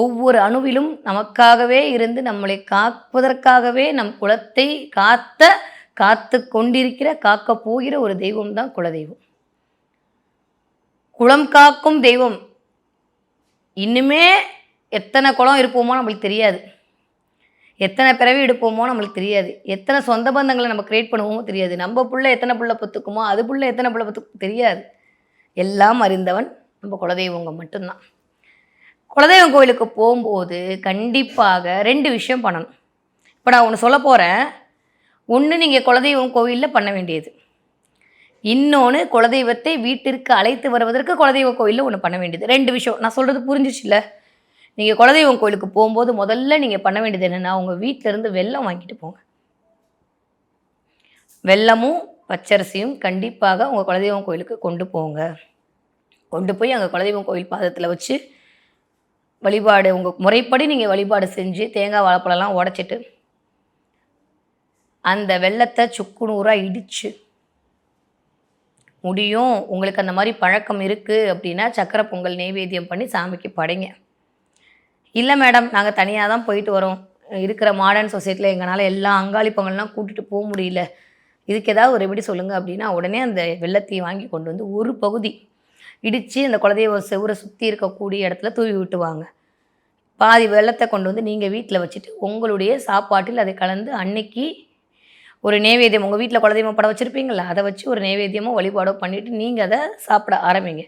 ஒவ்வொரு அணுவிலும் நமக்காகவே இருந்து நம்மளை காப்பதற்காகவே நம் குலத்தை காத்த காத்து கொண்டிருக்கிற காக்க போகிற ஒரு தெய்வம் தான் குலதெய்வம். குளம் காக்கும் தெய்வம். இன்னுமே எத்தனை குளம் இருப்போமோ நம்மளுக்கு தெரியாது. எத்தனை பிறவி எடுப்போமோ நம்மளுக்கு தெரியாது. எத்தனை சொந்த பந்தங்களை நம்ம கிரியேட் பண்ணுவோமோ தெரியாது. நம்ம புள்ள எத்தனை புள்ள பத்துக்குமோ அது புள்ள எத்தனை புள்ள பத்துக்கும் தெரியாது. எல்லாம் அறிந்தவன் நம்ம குலதெய்வங்க மட்டும்தான். குலதெய்வம் கோயிலுக்கு போகும்போது கண்டிப்பாக ரெண்டு விஷயம் பண்ணணும். இப்போ நான் ஒன்று சொல்ல போகிறேன் ஒன்று நீங்கள் குலதெய்வம் கோவிலில் பண்ண வேண்டியது. இன்னொன்று குலதெய்வத்தை வீட்டிற்கு அழைத்து வருவதற்கு குலதெய்வ கோயிலில் ஒன்று பண்ண வேண்டியது. ரெண்டு விஷயம். நான் சொல்கிறது புரிஞ்சிச்சுல்ல? நீங்கள் குலதெய்வம் கோயிலுக்கு போகும்போது முதல்ல நீங்கள் பண்ண வேண்டியது என்னென்னா உங்கள் வீட்டிலேருந்து வெள்ளம் வாங்கிட்டு போங்க. வெல்லமும் பச்சரிசியும் கண்டிப்பாக உங்கள் குலதெய்வம் கோயிலுக்கு கொண்டு போங்க. கொண்டு போய் அங்கே குலதெய்வம் கோயில் பாதத்தில் வச்சு வழிபாடு உங்கள் முறைப்படி நீங்கள் வழிபாடு செஞ்சு தேங்காய் வாழைப்பழம்லாம் உடச்சிட்டு அந்த வெள்ளத்தை சுக்கு நூறாக இடித்து முடியும். உங்களுக்கு அந்த மாதிரி பழக்கம் இருக்குது அப்படின்னா சக்கரை பொங்கல் நெய்வேத்தியம் பண்ணி சாமிக்கு படைங்க. இல்லை மேடம் நாங்கள் தனியாக தான் போயிட்டு வரோம். இருக்கிற மாடர்ன் சொசைட்டியில் எங்களால் எல்லா அங்காளி பொங்கல்லாம் கூட்டிகிட்டு போக முடியல. இதுக்கு ஏதாவது ஒரு எப்படி சொல்லுங்கள் அப்படின்னா உடனே அந்த வெள்ளத்தையும் வாங்கி கொண்டு வந்து ஒரு பகுதி இடித்து அந்த குலதெய்வ செவரை சுற்றி இருக்கக்கூடிய இடத்துல தூவி விட்டுவாங்க. பாதி வெள்ளத்தை கொண்டு வந்து நீங்கள் வீட்டில் வச்சுட்டு உங்களுடைய சாப்பாட்டில் அதை கலந்து அன்னைக்கு ஒரு நேவேத்தியம் உங்கள் வீட்டில் குலதெய்வம் படம் வச்சுருப்பீங்களா அதை வச்சு ஒரு நேவேத்தியமோ வழிபாடோ பண்ணிவிட்டு நீங்கள் அதை சாப்பிட ஆரம்பிங்க.